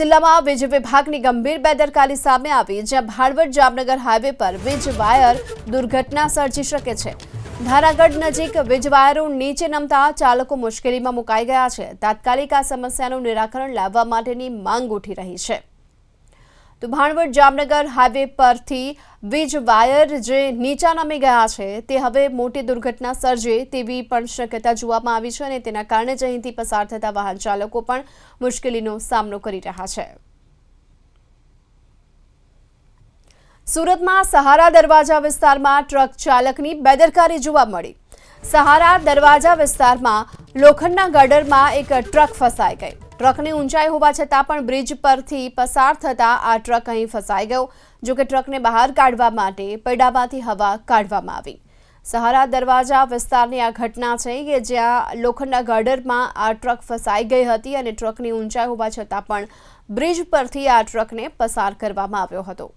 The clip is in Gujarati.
જિલ્લામાં વીજ વિભાગની ગંભીર બેદરકારી સામે આવી, જ્યાં ભાડવડ જામનગર હાઈવે પર વીજ વાયર દુર્ઘટના સર્જી શકે છે. ધારાગઢ નજીક વીજ વાયરો નીચે નમતા ચાલકો મુશ્કેલીમાં મુકાઈ ગયા છે. તાત્કાલિક આ સમસ્યાનું નિરાકરણ લાવવા માટેની માંગ ઉઠી રહી છે. તો ભાણવડ જામનગર હાઈવે પરથી વીજ વાયર જે નીચા નમી ગયા છે, તે હવે મોટી દુર્ઘટના સર્જે તેવી પણ શક્યતા જોવામાં આવી છે અને તેના કારણે જ અહીંથી પસાર થતા વાહન ચાલકો પણ મુશ્કેલીનો સામનો કરી રહ્યા છે. સુરતમાં સહારા દરવાજા વિસ્તારમાં ટ્રક ચાલકની બેદરકારી જોવા મળી. સહારા દરવાજા વિસ્તારમાં લોખંડના ગડરમાં એક ટ્રક ફસાઈ ગઈ. ટ્રકની ઊંચાઈ હોવા છતાં પણ બ્રિજ પરથી પસાર થતાં આ ટ્રક અહીં ફસાઈ ગયો, જો કે ટ્રકને બહાર કાઢવા માટે પૈડામાંથી હવા કાઢવામાં આવી. સહારા દરવાજા વિસ્તારની આ ઘટના છે કે જ્યાં લોખંડના ગાર્ડરમાં આ ટ્રક ફસાઈ ગઈ હતી અને ટ્રકની ઊંચાઈ હોવા છતાં પણ બ્રિજ પરથી આ ટ્રકને પસાર કરવામાં આવ્યો હતો.